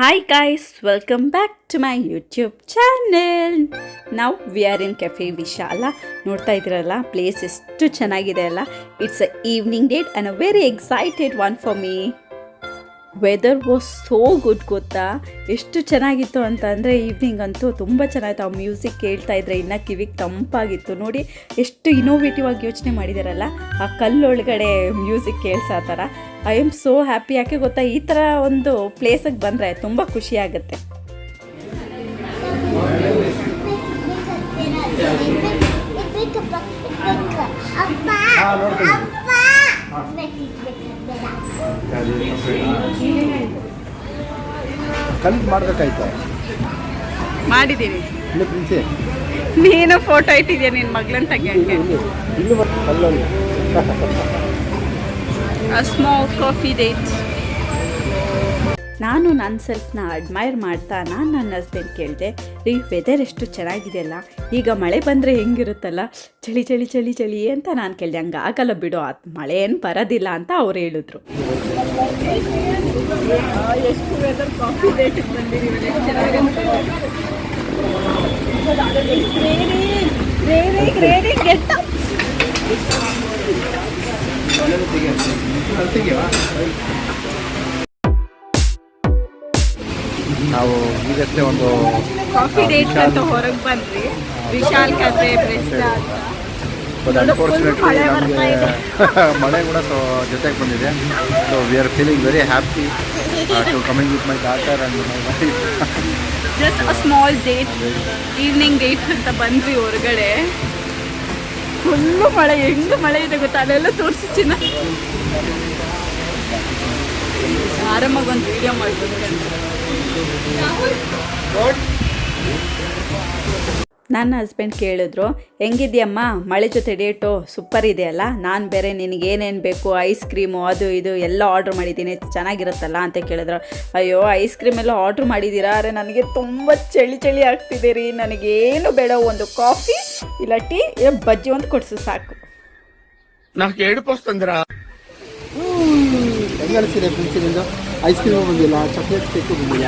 Hi guys welcome back to my YouTube channel ನಾವು we are in cafe ವಿಶಾಲ ನೋಡ್ತಾ ಇದ್ದೀರಲ್ಲ? ಪ್ಲೇಸ್ ಎಷ್ಟು ಚೆನ್ನಾಗಿದೆ ಅಲ್ಲ? It's a evening date and a very excited one for me weather was so good ಗೊತ್ತಾ ಎಷ್ಟು ಚೆನ್ನಾಗಿತ್ತು ಅಂತ ಅಂದರೆ ಈವ್ನಿಂಗ್ ಅಂತೂ ತುಂಬ ಚೆನ್ನಾಗಿತ್ತು ಆ ಮ್ಯೂಸಿಕ್ ಕೇಳ್ತಾ ಇದ್ರೆ ಇನ್ನು ಕಿವಿಗೆ ತಂಪಾಗಿತ್ತು ನೋಡಿ ಎಷ್ಟು ಇನೋವೇಟಿವ್ ಆಗಿ ಯೋಚನೆ ಮಾಡಿದಾರಲ್ಲ ಆ ಕಲ್ಲೊಳಗಡೆ ಮ್ಯೂಸಿಕ್ ಕೇಳಿಸೋ ಥರ ಐ ಆಮ್ ಸೋ ಹ್ಯಾಪಿ ಯಾಕೆ ಗೊತ್ತಾ ಈ ಥರ ಒಂದು ಪ್ಲೇಸಿಗೆ ಬಂದರೆ ತುಂಬ ಖುಷಿ ಆಗುತ್ತೆ ಹಾ, ಕಲ್ಲು ಮಾಡ್ಬೇಕಾಯ್ತು. ಮಾಡಿದ್ದೀನಿ ಇಲ್ಲಿ ಪ್ರಿನ್ಸಿ? ನೀನು ಫೋಟೋ ಇಟ್ಟಿದ್ಯಾ ನಿನ್ನ ಮಗಳನ್ನ ತೆಗಿಯೋಕ್ಕೆ ಇಲ್ಲಿ ಸ್ಮಾಲ್ ಕಾಫಿ ಡೇಟ್ ನಾನು ನನ್ನ ಸೆಲ್ಫ್ನ ಅಡ್ಮೈರ್ ಮಾಡ್ತಾ ನಾನು ನನ್ನ ಹಸ್ಬೆಂಡ್ ಕೇಳಿದೆ ರೀ ವೆದರ್ ಎಷ್ಟು ಚೆನ್ನಾಗಿದೆ ಅಲ್ಲ? ಈಗ ಮಳೆ ಬಂದರೆ ಹೆಂಗಿರುತ್ತಲ್ಲ? ಚಳಿ ಚಳಿ ಚಳಿ ಚಳಿ ಅಂತ ನಾನು ಕೇಳಿದೆ. ಹಂಗೆ ಆಗಲ್ಲ ಬಿಡು ಆ ಮಳೆ ಏನು ಬರೋದಿಲ್ಲ ಅಂತ ಅವ್ರು ಹೇಳಿದ್ರು. ಎಷ್ಟು ನಾವು ಈಗಷ್ಟೇ ಒಂದು ಕಾಫಿ ಡೇಟ್ ಅಂತ ಹೊರಗೆ ಬಂದ್ವಿ ವಿಶಾಲ್ ಕತೆ ಬಟ್ ಅನ್ಫಾರ್ಚುನೇಟ್ಲಿ ಮಳೆ ನಮಗೆ ಮಳೆ ಕೂಡ ಸೊ ಜೊತೆಗೆ ಬಂದಿದೆ. So we are feeling very happy to coming with my daughter and my wife just a small date evening date ಅಂತ ಬಂದ್ವಿ ಹೊರಗಡೆ. ಫುಲ್ಲು ಮಳೆ ಹೆಂಗೆ ಮಳೆ ಇದೆ ಗೊತ್ತಾ? ಅಲ್ಲೆಲ್ಲ ತೋರಿಸಿ ಚಿನ್ನ. ಆರಾಮಾಗಿ ಒಂದು ವೀಡಿಯೋ ಮಾಡ್ಬೇಕು ನನ್ನ ಹಸ್ಬೆಂಡ್ ಕೇಳಿದ್ರು ಹೆಂಗಿದ್ಯಮ್ಮ? ಮಳೆ ಜೊತೆ ಡೇಟು ಸೂಪರ್ ಇದೆಯಲ್ಲ? ನಾನು ಬೇರೆ ನಿನಗೆ ಏನೇನು ಬೇಕು? ಐಸ್ ಕ್ರೀಮು ಅದು ಇದು ಎಲ್ಲ ಆರ್ಡ್ರ್ ಮಾಡಿದ್ದೀನಿ. ಚೆನ್ನಾಗಿರುತ್ತಲ್ಲ? ಅಂತ ಕೇಳಿದ್ರು. ಅಯ್ಯೋ ಐಸ್ ಕ್ರೀಮ್ ಎಲ್ಲ ಆರ್ಡ್ರ್ ಮಾಡಿದ್ದೀರಾ? ಅರೆ ನನಗೆ ತುಂಬ ಚಳಿ ಚಳಿ ಆಗ್ತಿದೆ ರೀ. ನನಗೇನು ಬೇಡ ಒಂದು ಕಾಫಿ ಇಲ್ಲ ಟೀ ಇಲ್ಲ ಬಜ್ಜಿ ಒಂದು ಕೊಡಿಸು ಸಾಕು. నాకు ಐಸ್ ಕ್ರೀಮ್ ಬಂದಿಲ್ಲ ಚಾಕ್ಲೇಟ್ ಕೇಕ್ ಬಂದಿಲ್ಲ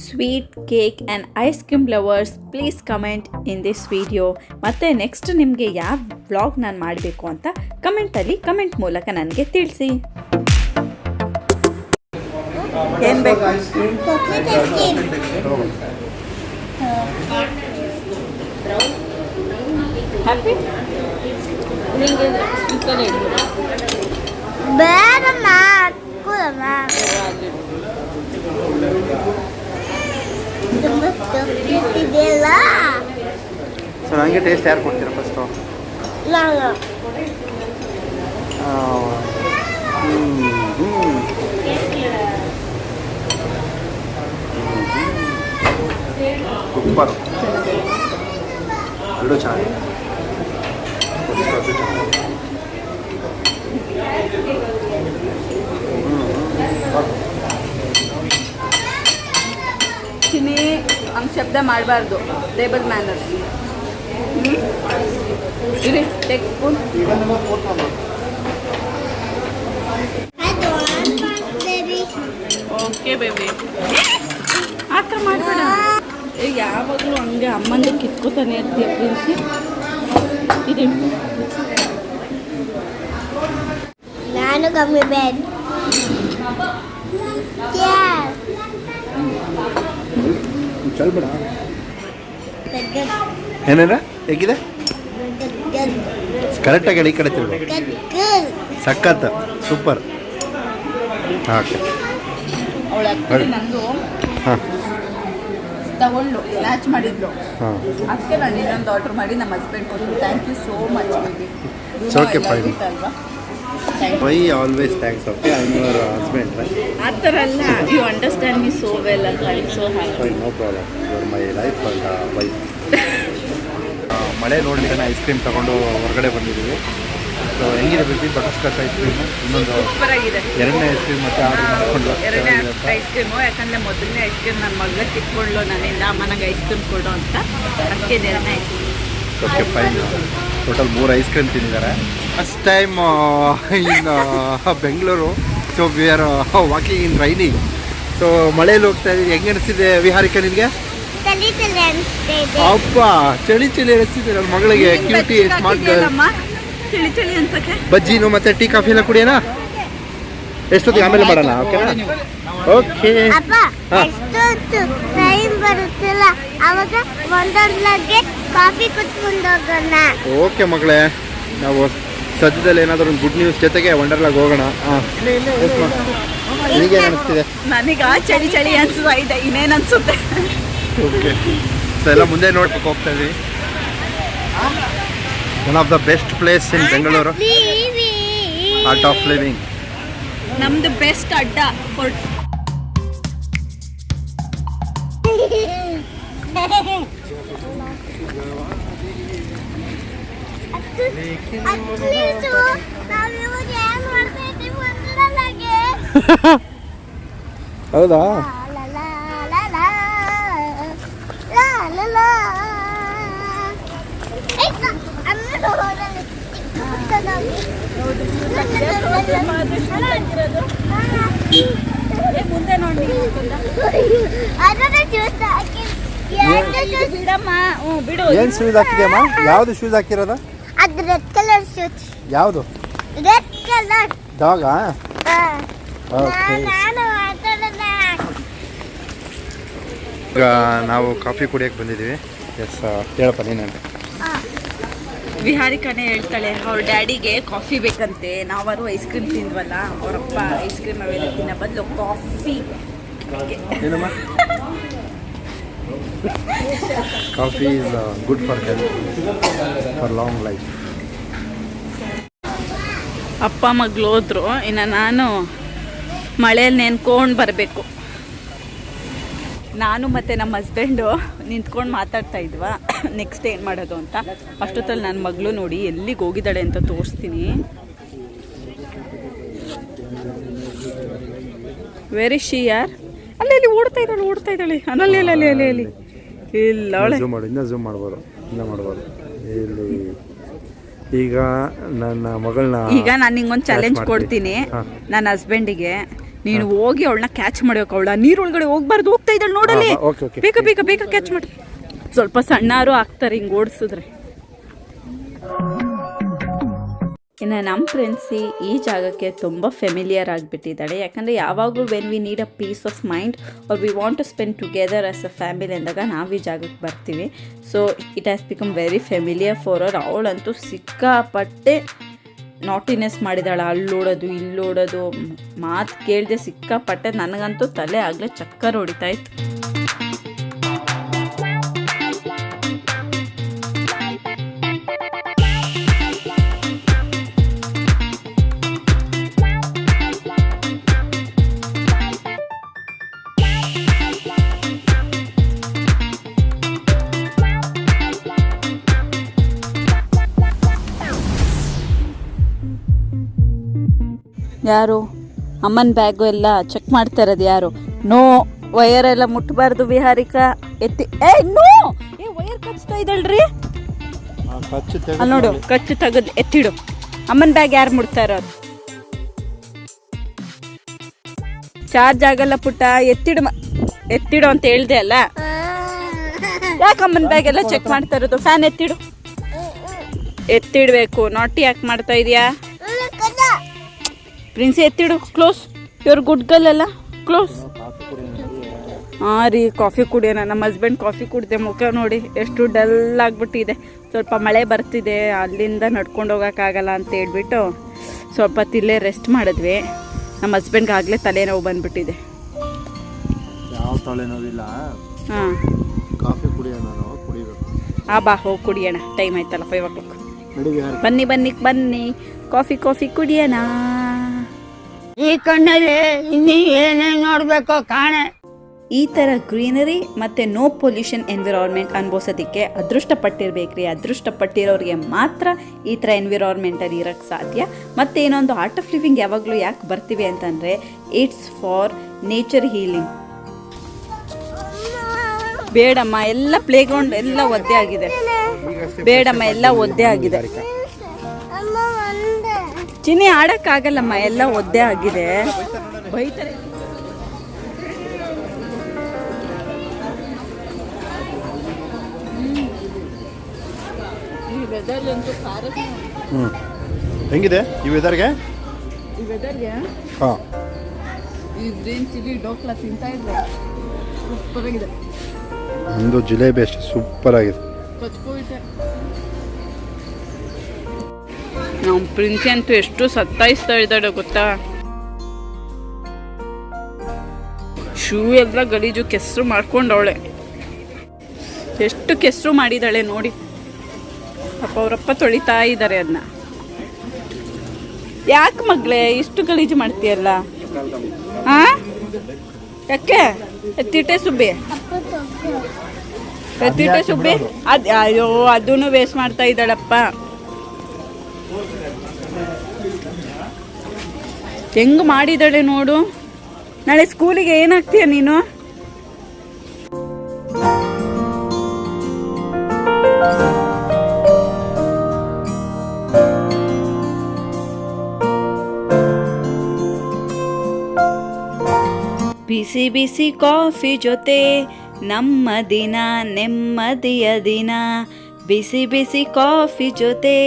sweet cake and ice cream lovers please comment in this video ಮತ್ತು ನೆಕ್ಸ್ಟ್ ನಿಮಗೆ ಯಾವ ಬ್ಲಾಗ್ ನಾನು ಮಾಡಬೇಕು ಅಂತ ಕಮೆಂಟಲ್ಲಿ ಕಮೆಂಟ್ ಮೂಲಕ ನನಗೆ ತಿಳಿಸಿ. ಏನು ಬೇಕು? ಬೇಡಮ್ಮ ಕೂಡಮ್ಮ ತುಂಬ ಇದೆಯಲ್ಲ ಸೊ ನನಗೆ ಟೇಸ್ಟ್ ಯಾರು ಕೊಡ್ತೀರಾ ಫಸ್ಟು ನಾನು. ಸೂಪರ್. ಅದು ಚೆನ್ನಾಗಿದೆ. ಚಿನಿ ಹಂಗೆ ಶಬ್ದ ಮಾಡಬಾರ್ದು. ಟೇಬಲ್ ಮ್ಯಾನರ್ಸ್ ಇರಿ ಟೆಕ್ ಸ್ಪೂನ್ ಓಕೆ ಬೇಬಿ ಆ ಥರ ಮಾಡಬೇಡ. ಯಾವಾಗಲೂ ಹಂಗೆ ಅಮ್ಮಂದು ಕಿತ್ಕೋತಾನೆ ಇರ್ತೀಯ ಪ್ರಿನ್ಸಿ? ನಾನು ಕಮ್ಮಿ ಬೇಡ ಚಲ್ಬೇಡ ಏನೇನ ಹೇಗಿದೆ ಕರೆಕ್ಟಾಗಿ ಹೇಳಿ ಈ ಕಡೆ ತಿರ್ಗು ಸಖತ್ ಸೂಪರ್ ಓಕೆ ಅವಳ ಹೇಳಿ. ನಂದು ಹಾಂ ತಗೊಂಡು ಮ್ಯಾಚ್ ಮಾಡಿದ್ಲು. ಹಾಂ. ಅದಕ್ಕೆ ನಾನು ಇನ್ನೊಂದು ಆರ್ಡರ್ ಮಾಡಿ ನಮ್ಮ ಹಸ್ಬೆಂಡ್ ಕೊಟ್ಟು thank you so much baby It's okay, fine. ಅಲ್ವಾ? Why always thanks okay I your husband right ಆ ಥರ ಅಲ್ಲ you understand me so well ಅಂತ I so happy fine no problem your my life and wife ಮಳೆ ನೋಡ್ಲಿಕ್ಕೆ ice cream ತಗೊಂಡು ಹೊರಗಡೆ ಬಂದಿದ್ದೀವಿ. ಸೊ ಹೆಂಗಿದೆ baby butterscotch ice cream ಇನ್ನೊಂದು ಸೂಪರ್ ಆಗಿದೆ ಎರಡನೇ ಐಸ್ ಕ್ರೀಮ್ ಮತ್ತೆ ಆರ್ಡರ್ ಮಾಡಿಕೊಂಡು ಎರಡನೇ ಐಸ್ ಕ್ರೀಮು ಯಾಕಂದರೆ ಮೊದಲನೇ ಐಸ್ ಕ್ರೀಮ್ ನನ್ನ ಮಗಳ ಕಿತ್ಕೊಳ್ಳು ನನ್ನಿಂದ ಅಮ್ಮ ನಂಗೆ ಐಸ್ ಕ್ರೀಮ್ ಕೊಡು ಅಂತ. ಅದಕ್ಕೆ ಎರಡನೇ ice cream okay fine total ಮೂರು ಐಸ್ ಕ್ರೀಮ್ ತಿಂದಿದ್ದಾರೆ. First time in Bengaluru. So we are walking in raining so ಮಳೆಯಲ್ಲಿ ಹೋಗ್ತಾ ಇದ್ದೀವಿ ಹೆಂಗೆ ಅನಿಸ್ತಿದೆ ವಿಹಾರಿಕ ನಿನಗೆ ಅಪ್ಪ ಚಳಿ ಚಳಿ ಅನಿಸ್ತಿದೆ ನನ್ನ ಮಗಳಿಗೆ. ಕ್ಯೂಟಿ ಸ್ಮಾರ್ಟ್ ಗರ್ಲ್ ಚಳಿ ಚಳಿ ಅನ್ಸಕ್ಕೆ. ಬಜ್ಜಿನು ಮತ್ತೆ ಟೀ ಕಾಫಿ ಎಲ್ಲ ಕುಡಿಯೋಣ? ಎಷ್ಟೊತ್ತಿಗೆ ಆಮೇಲೆ ಮಾಡೋಣ ಓಕೆನಾ? ಓಕೆ. ಅಪ್ಪ ಹಾ. ಎಷ್ಟೊತ್ತು ಟೈಮ್ ಬರುತ್ತಿಲ್ಲ? ಅವಾಗ ಒಂದೊಂದ್ಲಗೆ ಕಾಫಿ ಕುತ್ಕೊಂಡು ಹೋಗೋಣ ಓಕೆ ಮಗಳೇ ನಾವು ಸದ್ಯದಲ್ಲಿ ಏನಾದರೂ ಒಂದು ಗುಡ್ ನ್ಯೂಸ್ ಜೊತೆಗೆ ವಂಡರ್ಲಾಗ್ ಹೋಗೋಣ. ಹಾಂ. ನಿನಗೇನು ಅನಿಸ್ತಿದೆ? ನನಗ ಚಳಿ ಚಳಿ ಅನ್ಸ್ತಾ ಇದೆ ಇನ್ನೇನು ಅನ್ಸುತ್ತೆ? ಓಕೆ. ಸೊ ಎಲ್ಲ ಮುಂದೆ ನೋಡ್ಬೇಕು ಹೋಗ್ತಾ ಇದ್ವಿ. One of the best place in Bengaluru art of living ನಮ್ದು ಬೆಸ್ಟ್ ಅಡ್ಡ ಹೌದಾ? ಮುಂದೆ ಏನು ಶೂಸ್ ಹಾಕಿದೆಯಮ್ಮ? ಯಾವುದು ಶೂಸ್ ಹಾಕಿರೋದು? ಅದು ರೆಡ್ ಕಲರ್ ಶೂಸ್ ಯಾವುದು? ರೆಡ್ ಕಲರ್ ಡಾಗಾ ನಾನು ಈಗ ನಾವು ಕಾಫಿ ಕುಡಿಯೋಕೆ ಬಂದಿದ್ದೀವಿ. ಎಸ್ ಹೇಳಪ್ಪ ನೀನಂತೆ ವಿಹಾರಿಕನೇ ಹೇಳ್ತಾಳೆ ಅವ್ರ ಡ್ಯಾಡಿಗೆ ಕಾಫಿ ಬೇಕಂತೆ. ನಾವಾರು ಐಸ್ ಕ್ರೀಮ್ ತಿಂದ್ವಲ್ಲ ಅವರಪ್ಪ ಐಸ್ ಕ್ರೀಮ್ ಅವೆಲ್ಲ ತಿನ್ನ ಬದಲು coffee coffee is good for health for long life ಅಪ್ಪ ಮಗಳು ಹೋದ್ರು ಇನ್ನು ನಾನು ಮಳೆಯಲ್ಲಿ ನೆನ್ಕೊಂಡು ಬರಬೇಕು. ನಾನು ಮತ್ತು ನಮ್ಮ ಹಸ್ಬೆಂಡು ನಿಂತ್ಕೊಂಡು ಮಾತಾಡ್ತಾ ಇದ್ವಾ? ನೆಕ್ಸ್ಟ್ ಏನು ಮಾಡೋದು ಅಂತ? ಅಷ್ಟೊತ್ತಲ್ಲಿ ನನ್ನ ಮಗಳು ನೋಡಿ ಎಲ್ಲಿಗೆ ಹೋಗಿದ್ದಾಳೆ ಅಂತ ತೋರಿಸ್ತೀನಿ. ವೆರಿ ಶಿ ಯಾರ್? ಅಲ್ಲಿ ಅಲ್ಲಿ ಓಡ್ತಾ ಇದ್ದಾಳೆ ಓಡ್ತಾ ಇದ್ದಾಳೆ. ಅಲ್ಲಿ ಅಲ್ಲಿ ಅಲ್ಲಿ ಅಲ್ಲಿ ಅಲ್ಲಿ. ಇಲ್ಲ ಅವಳೆ. ಝೂಮ್ ಮಾಡು ಇನ್ನೂ ಝೂಮ್ ಮಾಡ್ಬೋದು ಇನ್ನೂ ಮಾಡ್ಬೋದು. ಇಲ್ಲಿ ಈಗ ನನ್ನ ಮಗಳನ್ನ ಈಗ ನಾನು ನಿಂಗೊಂದು ಚಾಲೆಂಜ್ ಕೊಡ್ತೀನಿ. ನನ್ನ ಹಸ್ಬೆಂಡಿಗೆ ನೀನು ಹೋಗಿ ಅವಳನ್ನ ಕ್ಯಾಚ್ ಮಾಡ್ಬೇಕು ಅವಳ. ನೀರೊಳಗಡೆ ಹೋಗ್ಬಾರ್ದು ಹೋಗ್ತಾ ಇದ್ದಾಳೆ ನೋಡಲಿ. ಬೇಗ ಬೇಗ ಬೇಗ ಕ್ಯಾಚ್ ಮಾಡಿ. ಸ್ವಲ್ಪ ಸಣ್ಣಾರು ಆಗ್ತಾರೆ ಹಿಂಗೆ ಓಡಿಸಿದ್ರೆ. ಇನ್ನು ನಮ್ಮ ಫ್ರೆಂಡ್ಸಿ ಈ ಜಾಗಕ್ಕೆ ತುಂಬ ಫೆಮಿಲಿಯರ್ ಆಗಿಬಿಟ್ಟಿದ್ದಾಳೆ. ಯಾಕಂದರೆ ಯಾವಾಗಲೂ when we need a peace of mind or we want to spend together as a family ಅಂದಾಗ ನಾವು ಈ ಜಾಗಕ್ಕೆ ಬರ್ತೀವಿ. So it has become very familiar for our ಅವಳಂತೂ ಸಿಕ್ಕಾಪಟ್ಟೆ ನಾಟಿನೆಸ್ ಮಾಡಿದಾಳೆ ಅಲ್ಲೋಡೋದು ಇಲ್ಲೋಡೋದು ಮಾತು ಕೇಳದೆ ಸಿಕ್ಕಾಪಟ್ಟೆ ನನಗಂತೂ ತಲೆ ಆಗಲೇ ಚಕ್ಕರ್ ಹೊಡಿತಾ ಯಾರು? ಅಮ್ಮನ ಬ್ಯಾಗು ಎಲ್ಲ ಚೆಕ್ ಮಾಡ್ತಾ ಇರೋದು ಯಾರು? ನೋ ವಯರ್ ಎಲ್ಲ ಮುಟ್ಟಬಾರ್ದು ವಿಹಾರಿಕ. ಎತ್ತಿ ಏ ನೋ ಏ ವಯರ್ ಕಚ್ತಾ ಇದ್ದಳ್ರಿ ಖರ್ಚು ಅಲ್ಲಿ ನೋಡು. ಕಚ್ಚು ತೆಗೆದು ಎತ್ತಿಡು. ಅಮ್ಮನ ಬ್ಯಾಗ್ ಯಾರು ಮುಡ್ತಾ ಇರೋದು? ಚಾರ್ಜ್ ಆಗಲ್ಲ ಪುಟ್ಟ. ಎತ್ತಿಡು ಮ- ಎತ್ತಿಡು ಅಂತ ಹೇಳ್ದೆ ಅಲ್ಲ? ಯಾಕೆ ಅಮ್ಮನ ಬ್ಯಾಗ್ ಎಲ್ಲ ಚೆಕ್ ಮಾಡ್ತಾ ಇರೋದು? ಫ್ಯಾನ್ ಎತ್ತಿಡು. ಎತ್ತಿಡ್ಬೇಕು. ನಾಟಿ ಯಾಕೆ ಮಾಡ್ತಾ ಇದೀಯಾ? ಪ್ರಿನ್ಸಿ ಎತ್ತಿಡು ಕ್ಲೋಸ್ ಇವ್ರ ಗುಡ್ ಗರ್ಲ್ ಅಲ್ಲ? ಕ್ಲೋಸ್ ಹಾಂ ರೀ ಕಾಫಿ ಕುಡಿಯೋಣ. ನಮ್ಮ ಹಸ್ಬೆಂಡ್ ಕಾಫಿ ಕುಡಿದೆ ಮುಖ ನೋಡಿ ಎಷ್ಟು ಡಲ್ ಆಗಿಬಿಟ್ಟಿದೆ. ಸ್ವಲ್ಪ ಮಳೆ ಬರ್ತಿದೆ ಅಲ್ಲಿಂದ ನಡ್ಕೊಂಡು ಹೋಗೋಕ್ಕಾಗಲ್ಲ ಅಂತ ಹೇಳ್ಬಿಟ್ಟು ಸ್ವಲ್ಪ ತಿಲ್ಲೇ ರೆಸ್ಟ್ ಮಾಡಿದ್ವಿ. ನಮ್ಮ ಹಸ್ಬೆಂಡ್ಗೆ ಆಗಲೇ ತಲೆನೋವು ಬಂದ್ಬಿಟ್ಟಿದೆ. ಯಾವ ತಲೆನೋವಿಲ್ಲ. ಹಾಂ. ಕಾಫಿ ಕುಡಿಯೋಣ ಕುಡಿಬೇಕು. ಆ ಬಾ ಹೋಗಿ ಕುಡಿಯೋಣ. ಟೈಮ್ ಆಯ್ತಲ್ಲ ಫೈವ್ ಓ ಕ್ಲಾಕ್ ಬನ್ನಿ ಬನ್ನಿ ಬನ್ನಿ. ಕಾಫಿ ಕಾಫಿ ಕುಡಿಯೋಣ. ಈ ಕಣ್ಣಲ್ಲಿ ಇನ್ನೀ ಏನೇನ್ ನೋಡ್ಬೇಕು ಕಾಣೆ. ಈ ತರ ಗ್ರೀನರಿ ಮತ್ತೆ ನೋ ಪೊಲ್ಯೂಷನ್ ಎನ್ವಿರಾನ್ಮೆಂಟ್ ಅನುಭವಿಸೋದಕ್ಕೆ ಅದೃಷ್ಟ ಪಟ್ಟಿರ್ಬೇಕ್ರಿ. ಅದೃಷ್ಟ ಪಟ್ಟಿರೋರಿಗೆ ಮಾತ್ರ ಈ ತರ ಎನ್ವಿರಾನ್ಮೆಂಟ್ ಅಲ್ಲಿ ಇರೋಕ್ಕೆ ಸಾಧ್ಯ. ಮತ್ತೆ ಇನ್ನೊಂದು ಆರ್ಟ್ ಆಫ್ ಲಿವಿಂಗ್ ಯಾವಾಗಲೂ ಯಾಕೆ ಬರ್ತೀವಿ ಅಂತಂದ್ರೆ ಇಟ್ಸ್ ಫಾರ್ ನೇಚರ್ ಹೀಲಿಂಗ್. ಬೇಡಮ್ಮ, ಎಲ್ಲ ಪ್ಲೇ ಗ್ರೌಂಡ್ ಎಲ್ಲ ಒದ್ದೆ ಆಗಿದೆ. ಬೇಡಮ್ಮ, ಎಲ್ಲ ಒದ್ದೆ ಆಗಿದೆ. ಚಿನ್ನಿ ಆಡಕ್ಕಾಗಲ್ಲಮ್ಮ ಎಲ್ಲ ಒದ್ದೆ ಆಗಿದೆ. ಬೈತಾರೆ ಹ್ಞೂ ಹೆಂಗಿದೆ ಈ ವೆದರ್ಗೆ ಈ ವೆದರ್ಗೆ ಹಾಂ. ಈ ಗ್ರೀನ್ ಚಿಲ್ಲಿ ಡೋಕ್ಲಾ ತಿಂತಾ ಇದ್ರೆ ಸೂಪರ್ ಆಗಿದೆ ಜಿಲೇಬಿ ಅಷ್ಟೇ ಸೂಪರ್ ಆಗಿದೆ ನಮ್ಮ ಪ್ರಿನ್ಸಿ ಅಂತೂ ಎಷ್ಟು ಸತ್ತಾಯಿಸ್ತಾ ಇದ್ದಾಳೆ ಗೊತ್ತಾ? ಶೂ ಎಲ್ಲ ಗಲೀಜು ಕೆಸರು ಮಾಡ್ಕೊಂಡವಳೆ. ಎಷ್ಟು ಕೆಸರು ಮಾಡಿದಾಳೆ ನೋಡಿ. ಅಪ್ಪ ಅವರಪ್ಪ ತೊಳಿತಾ ಇದ್ದಾರೆ ಅದನ್ನ ಯಾಕೆ ಮಗಳೇ, ಇಷ್ಟು ಗಲೀಜು ಮಾಡ್ತೀಯಲ್ಲ? ಹಾ ಯಾಕೆ? ಎತ್ತಿಟ್ಟೆ ಸುಬ್ಬಿ? ಎತ್ತಿಟ್ಟೆ ಸುಬ್ಬಿ? ಅದ್, ಅಯ್ಯೋ ಅದೂ ವೇಸ್ಟ್ ಮಾಡ್ತಾ ಇದ್ದಾಳಪ್ಪ. ಹೆಂಗ್ ಮಾಡಿದಾಳೆ ನೋಡು. ನಾಳೆ ಸ್ಕೂಲಿಗೆ ಏನಾಗ್ತೀಯ ನೀನು? ಬಿಸಿ ಬಿಸಿ ಕಾಫಿ ಜೊತೆ ನಮ್ಮ ದಿನ, ನೆಮ್ಮದಿಯ ದಿನ. ಬಿಸಿ ಬಿಸಿ ಕಾಫಿ ಜೊತೆ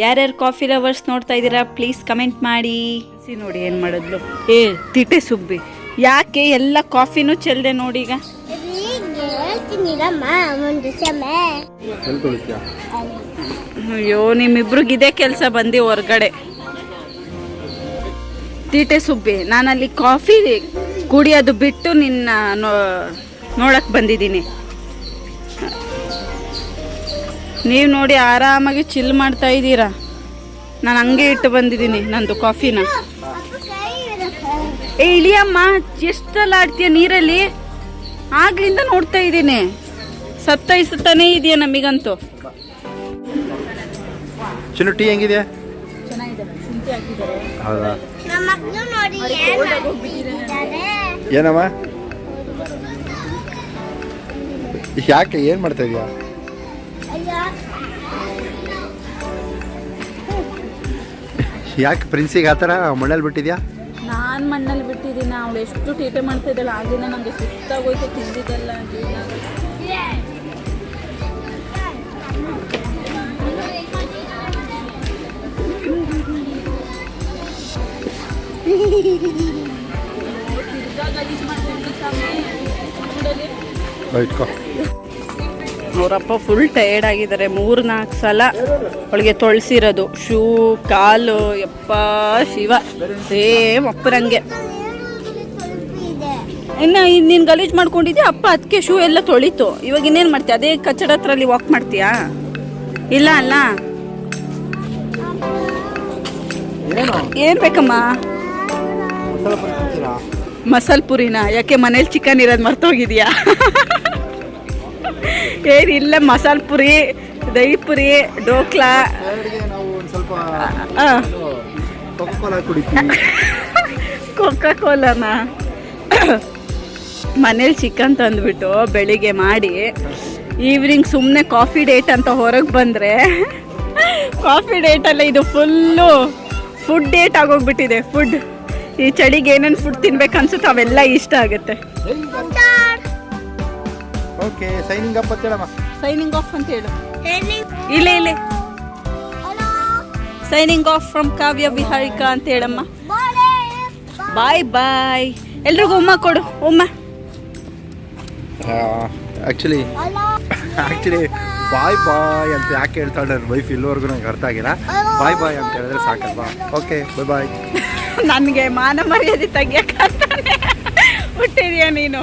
ಯಾರ್ಯಾರು ಕಾಫಿ ಲವರ್ಸ್ ನೋಡ್ತಾ ಇದ್ದೀರಾ ಪ್ಲೀಸ್ ಕಮೆಂಟ್ ಮಾಡಿ. ಸಿ ನೋಡಿ ಏನು ಮಾಡಿದ್ಲು? ಏ ತಿಟೆ ಸುಬ್ಬಿ. ಯಾಕೆ ಎಲ್ಲ ಕಾಫಿನೂ ಚೆಲ್ಲದೆ ನೋಡಿ ಈಗ? ಅಯ್ಯೋ ನಿಮ್ಮಿಬ್ರಿಗೆ ಇದೇ ಕೆಲಸ ಬಂದು ಹೊರ್ಗಡೆ. ತೀಟೆ ಸುಬ್ಬಿ ನಾನಲ್ಲಿ ಕಾಫಿ ಕುಡಿಯೋದು ಬಿಟ್ಟು ನಿನ್ನ ನೋ- ನೋಡಕ್ ಬಂದಿದ್ದೀನಿ. ನೀವು ನೋಡಿ ಆರಾಮಾಗಿ ಚಿಲ್ ಮಾಡ್ತಾ ಇದ್ದೀರಾ? ನಾನು ಹಂಗೆ ಇಟ್ಟು ಬಂದಿದ್ದೀನಿ ನಂದು ಕಾಫಿನ ಏ, ಇಳಿಯಮ್ಮ, ಎಷ್ಟೆಲ್ಲ ಆಡ್ತೀಯ ನೀರಲ್ಲಿ? ಆಗ್ಲಿಂದ ನೋಡ್ತಾ ಇದ್ದೀನಿ. ಸತ್ತೈಸುತ್ತಾನೇ ಇದೆಯಾ ನಮಗಂತೂ? ಚಲೋ ಟೀ ಹೆಂಗಿದೆ? ಹೌದಾ? ಏನಮ್ಮ? ಯಾಕೆ, ಏನು ಮಾಡ್ತಾ ಇದೀಯಾ? ಯಾಕೆ ಪ್ರಿನ್ಸಿಗೆ ಆ ಥರ ಮಣ್ಣಲ್ಲಿ ಬಿಟ್ಟಿದ್ಯಾ? ನಾನು ಮಣ್ಣಲ್ಲಿ ಬಿಟ್ಟಿದ್ದೀನಿ. ಅವಳು ಎಷ್ಟು ಟೀಟೆ ಮಾಡ್ತಾ ಇದ್ದಾಳೆ. ಆಗಿನ ನನಗೆ ಸುಸ್ತಾಗೋಯ್ತು ತಿಂದಿದ್ದಲ್ಲ ಇಟ್ಕೋ ಅವರಪ್ಪ ಫುಲ್ ಟಯರ್ಡ್ ಆಗಿದ್ದಾರೆ. ಮೂರು ನಾಲ್ಕು ಸಲ ಅವಳಿಗೆ ತೊಳ್ಸಿರೋದು. ಶೂ ಕಾಲು ಯಪ್ಪ ಶಿವ. ಸೇಮ್ ಅಪ್ಪರಂಗೆ ಇನ್ನು ನೀನು ಗಲೀಜು ಮಾಡ್ಕೊಂಡಿದ್ದೆ ಅಪ್ಪ ಅದಕ್ಕೆ ಶೂ ಎಲ್ಲ ತೊಳಿತು. ಇವಾಗ ಇನ್ನೇನು ಮಾಡ್ತೀಯ? ಅದೇ ಕಚ್ಚಡ ಹತ್ರಲ್ಲಿ ವಾಕ್ ಮಾಡ್ತೀಯಾ? ಇಲ್ಲ ಅಲ್ಲ? ಏನು? ಬೇಕಮ್ಮ? ಮಸಾಲೆ ಪುರಿನ? ಯಾಕೆ ಮನೇಲಿ ಚಿಕನ್ ಇರೋದು ಮರ್ತೋಗಿದ್ಯಾ? ಏನಿಲ್ಲ ಮಸಾಲೆ ಪುರಿ ದಹಿ ಪುರಿ ಡೋಕ್ಲಾ. ಕೊಕ್ಕ ಕೋಲನ ಮನೇಲಿ ಚಿಕನ್ ತಂದುಬಿಟ್ಟು ಬೆಳಿಗ್ಗೆ ಮಾಡಿ ಈವ್ನಿಂಗ್ ಸುಮ್ಮನೆ ಕಾಫಿ ಡೇಟ್ ಅಂತ ಹೊರಗೆ ಬಂದರೆ ಕಾಫಿ ಡೇಟಲ್ಲ ಇದು ಫುಲ್ಲು ಫುಡ್ ಡೇಟ್ ಆಗೋಗ್ಬಿಟ್ಟಿದೆ ಫುಡ್ ಈ ಚಳಿಗೆ ಏನೇನು ಫುಡ್ ತಿನ್ಬೇಕು ಅನ್ಸುತ್ತೆ ಅವೆಲ್ಲ ಇಷ್ಟ ಆಗುತ್ತೆ. ಓಕೆ ಸೈನಿಂಗ್ ಅಪ್ ಅಂತ ಹೇಳಮ್ಮ. ಸೈನಿಂಗ್ ಆಫ್ ಅಂತ ಹೇಳು. ಇಲ್ಲೇ ಇಲ್ಲೇ. Hello signing off from Kavya Viharika ಅಂತ ಹೇಳಮ್ಮ. ಬಾಯ್ ಬಾಯ್ ಎಲ್ರಿಗೂ ಉಮ್ಮ ಕೊಡು ಉಮ್ಮ. ಆ್ಯಕ್ಚುಲಿ ಆ್ಯಕ್ಚುಲಿ ಬಾಯ್ ಬಾಯ್ ಅಂತ ಯಾಕೆ ಹೇಳ್ತಾಳೆ ನನ್ನ ವೈಫ್ ಇಲ್ಲಿವರೆಗೂ ನಂಗೆ ಅರ್ಥ ಆಗಿಲ್ಲ. ಬಾಯ್ ಬಾಯ್ ಅಂತ ಹೇಳಿದ್ರೆ ಸಾಕಲ್ವಾ? ಓಕೆ ಬಾಯ್ ಬಾಯ್ ನನಗೆ ಮಾನ ಮರ್ಯಾದೆ ತೆಗಿಯಕ್ಕೆ ಹುಟ್ಟಿದೆಯಾ ನೀನು?